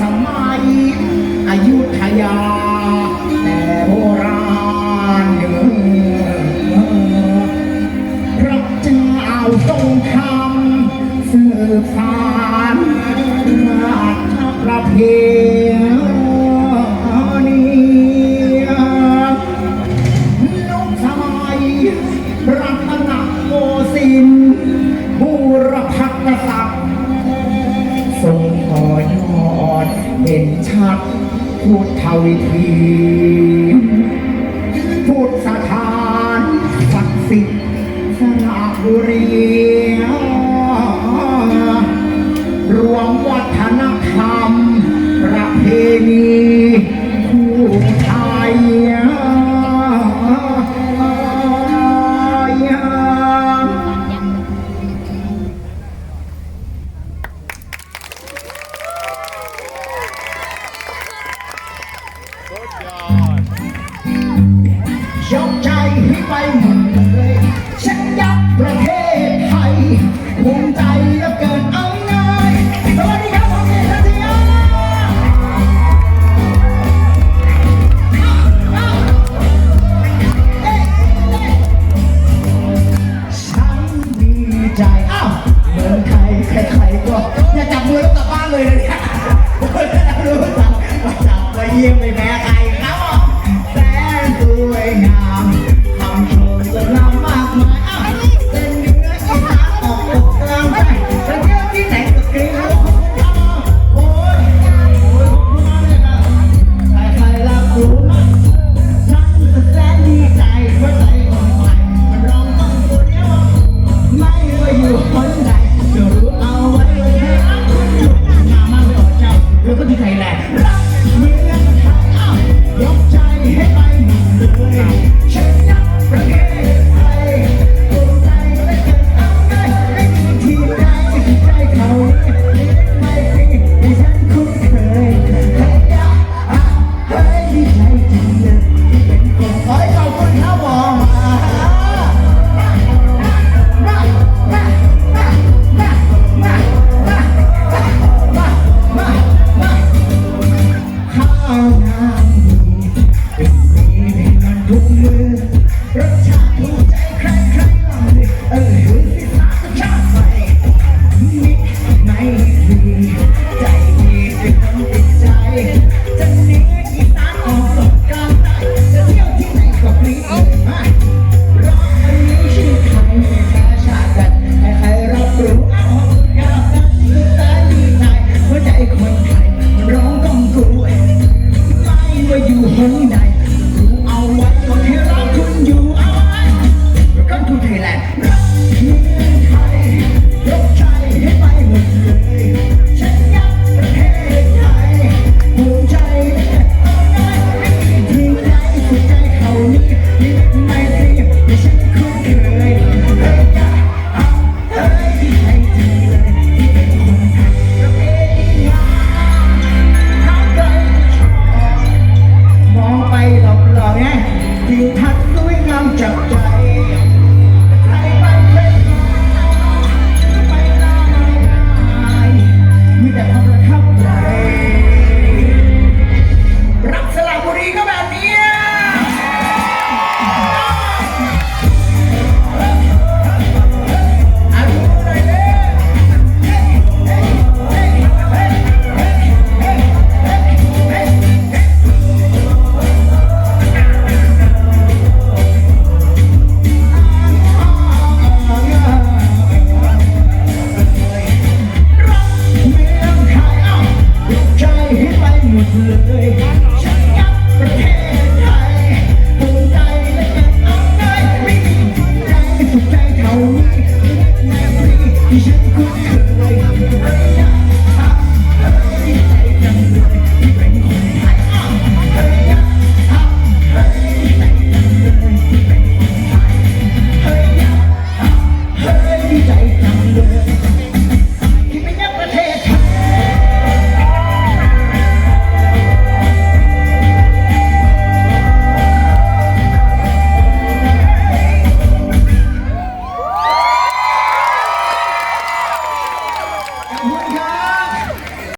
สมัยอายุทยา แต่โบราณเดิมพระเจ้าตรงคำสือสานราชประเพณี ฉันพุทวิธี ยกใจให้ไปหมดเลยฉันยักประเทศไทยภูมิใจแลือเกินเอาง่ายสวัสดีครับผมเอกชัศยาฉันดีใจอ้าวเหมือนใครใครๆก็อย่าจับมือแล้วกลับบ้านเลยนะเนี่ยรู้จักาจับมาเยี่ยมไปแม่